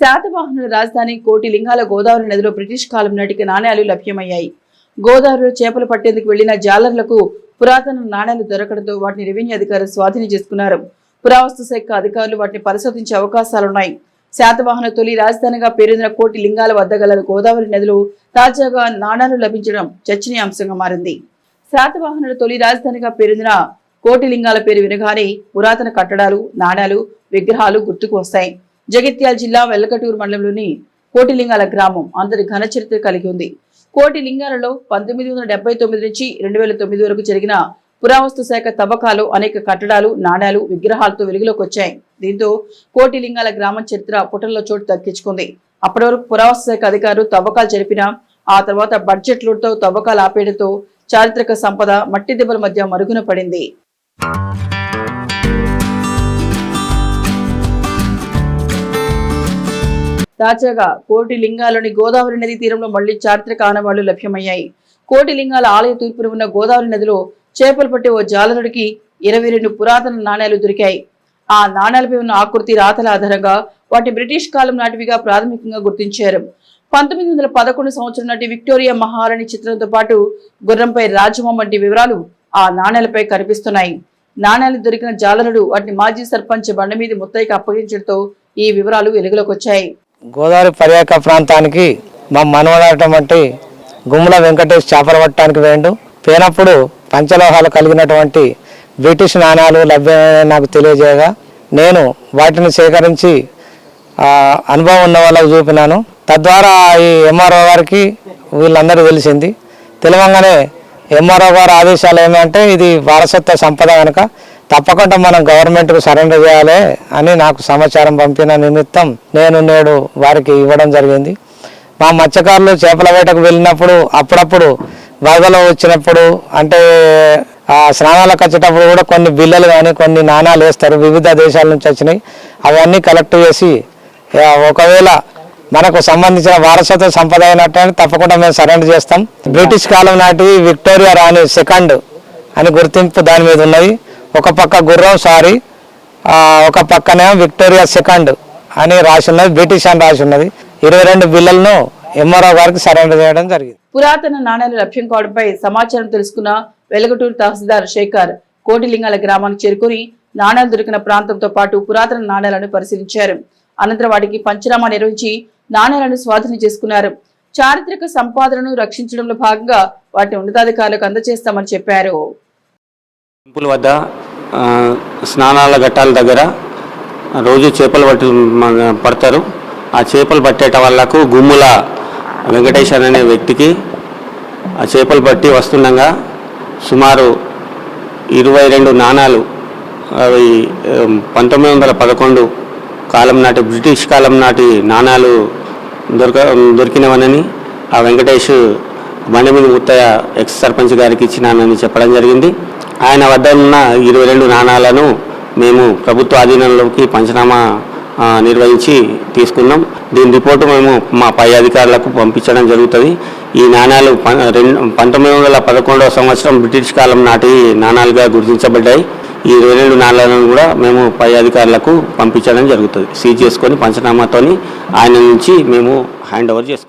శాతవాహనుల రాజధాని కోటి లింగాల గోదావరి నదిలో బ్రిటిష్ కాలం నాటికి నాణ్యాలు లభ్యమయ్యాయి. గోదావరిలో చేపలు పట్టేందుకు వెళ్ళిన జాలర్లకు పురాతన నాణ్యాలు దొరకడంతో వాటిని రెవెన్యూ అధికారులు స్వాధీనం చేసుకున్నారు. పురావస్తు శాఖ అధికారులు వాటిని పరిశోధించే అవకాశాలున్నాయి. శాతవాహన తొలి రాజధానిగా పేరొందిన కోటి లింగాల వద్ద గల గోదావరి నదిలో తాజాగా నాణాలు లభించడం చర్చనీయాంశంగా మారింది. శాతవాహనుల తొలి రాజధానిగా పేరొందిన కోటి లింగాల పేరు వినగానే పురాతన కట్టడాలు నాణాలు విగ్రహాలు గుర్తుకు వస్తాయి. జగిత్యాల జిల్లా వెల్లకటూరు మండలంలోని కోటిలింగాల గ్రామం అందరి ఘన చరిత్ర కలిగి ఉంది. కోటి లింగాలలో పంతొమ్మిది వందల డెబ్బై తొమ్మిది నుంచి రెండు వేల తొమ్మిది వరకు జరిగిన పురావస్తు శాఖ తవ్వకాలు అనేక కట్టడాలు నాణాలు విగ్రహాలతో వెలుగులోకి వచ్చాయి. దీంతో కోటి లింగాల గ్రామం చరిత్ర పుటల్లో చోటు దక్కించుకుంది. అప్పటి వరకు పురావస్తు శాఖ అధికారులు తవ్వకాలు జరిపిన ఆ తర్వాత బడ్జెట్లతో తవ్వకాలు ఆపేయడంతో చారిత్రక సంపద మట్టి దెబ్బల మధ్య మరుగున పడింది. తాజాగా కోటి లింగాలోని గోదావరి నది తీరంలో మళ్ళీ చారిత్రక ఆనవాళ్ళు లభ్యమయ్యాయి. కోటి లింగాల ఆలయ తూర్పున ఉన్న గోదావరి నదిలో చేపలు పట్టే ఓ జాలరుడికి ఇరవై రెండు పురాతన నాణేలు దొరికాయి. ఆ నాణ్యాలపై ఉన్న ఆకృతి రాతల ఆధారంగా వాటి బ్రిటిష్ కాలం నాటివిగా ప్రాథమికంగా గుర్తించారు. పంతొమ్మిది వందల పదకొండు సంవత్సరం నాటి విక్టోరియా మహారాణి చిత్రంతో పాటు గుర్రంపై రాజమం వంటి వివరాలు ఆ నాణేలపై కనిపిస్తున్నాయి. నాణేలు దొరికిన జాలరుడు వాటిని మాజీ సర్పంచ్ బండమీది ముత్తయ్యకి అప్పగించడంతో ఈ వివరాలు వెలుగులోకి వచ్చాయి. గోదావరి పర్యాక ప్రాంతానికి మా మనవడటువంటి గుమ్మల వెంకటేష్ చేపలు పట్టడానికి వేయండు. పోయినప్పుడు పంచలోహాలు కలిగినటువంటి బ్రిటిష్ నాణ్యాలు లభ్యమైన నాకు తెలియజేయగా నేను వాటిని సేకరించి అనుభవం ఉన్న వాళ్ళకు చూపినాను. తద్వారా ఈ ఎంఆర్ఓ గారికి వీళ్ళందరూ తెలిసింది. తెలియంగానే ఎంఆర్ఓ గారి ఆదేశాలు ఏమంటే ఇది వారసత్వ సంపద కనుక తప్పకుండా మనం గవర్నమెంట్కు సరెండర్ చేయాలి అని నాకు సమాచారం పంపిన నిమిత్తం నేను నేడు వారికి ఇవ్వడం జరిగింది. మా మత్స్యకారులు చేపల వేటకు వెళ్ళినప్పుడు అప్పుడప్పుడు వరదలు వచ్చినప్పుడు అంటే ఆ స్నానాలకు వచ్చేటప్పుడు కూడా కొన్ని బిల్లలు కానీ కొన్ని నాణాలు వేస్తారు. వివిధ దేశాల నుంచి వచ్చినాయి. అవన్నీ కలెక్ట్ చేసి ఒకవేళ మనకు సంబంధించిన వారసత్వ సంపద అయినట్టు తప్పకుండా మేము సరెండర్ చేస్తాం. బ్రిటిష్ కాలం నాటి విక్టోరియా రాణి సెకండ్ అని గుర్తింపు దాని మీద ఉన్నది. ఒక పక్క గుర్రం సారీ ఒక పక్కనే విక్టోరియా సెకండ్ అని రాసి ఉన్నది బ్రిటిష్ అని రాసి ఉన్నది. ఇరవై రెండు బిల్లలను ఎంఆర్ఓ గారికి సరెండర్ చేయడం జరిగింది. పురాతన నాణ్యాలు లభ్యం కావడంపై సమాచారం తెలుసుకున్న వెలగటూరు తహసీల్దార్ శేఖర్ కోటిలింగాల గ్రామానికి చేరుకుని నాణ్యాలు దొరికిన ప్రాంతంతో పాటు పురాతన నాణ్యాలను పరిశీలించారు. అనంతరం వాటికి పంచనామా నిర్వహించి నాణ్యాలను స్వాధీనం చేసుకున్నారు. చారిత్రక సంపాదనను రక్షించడంలో భాగంగా వాటిని ఉన్నతాధికారులకు అందజేస్తామని చెప్పారు. టెంపుల్ వద్ద స్నానాల ఘట్టాల దగ్గర రోజు చేపలు పట్టి పడతారు. ఆ చేపలు పట్టేట వాళ్ళకు గుమ్ముల వెంకటేశ్వర్ అనే వ్యక్తికి ఆ చేపలు పట్టి వస్తుండగా సుమారు ఇరవై రెండు నాణాలు అవి పంతొమ్మిది వందల పదకొండు కాలం నాటి బ్రిటిష్ కాలం నాటి నాణాలు దొరక దొరికినవనని ఆ వెంకటేష్ బండమీది ముత్తయ్య ఎక్స్ సర్పంచ్ గారికి ఇచ్చినానని చెప్పడం జరిగింది. ఆయన వద్ద ఉన్న ఇరవై రెండు నాణాలను మేము ప్రభుత్వ ఆధీనంలోకి పంచనామా నిర్వహించి తీసుకున్నాం. దీని రిపోర్టు మేము మా పై అధికారులకు పంపించడం జరుగుతుంది. ఈ నాణాలు రెండు పంతొమ్మిది వందల పదకొండవ సంవత్సరం బ్రిటిష్ కాలం నాటి నాణాలుగా గుర్తించబడ్డాయి. ఈ ఇరవై రెండు నాణాలను కూడా మేము పై అధికారులకు పంపించడం జరుగుతుంది. సీజ్ చేసుకొని పంచనామాతోని ఆయన నుంచి మేము హ్యాండ్ ఓవర్ చేసుకుంటాం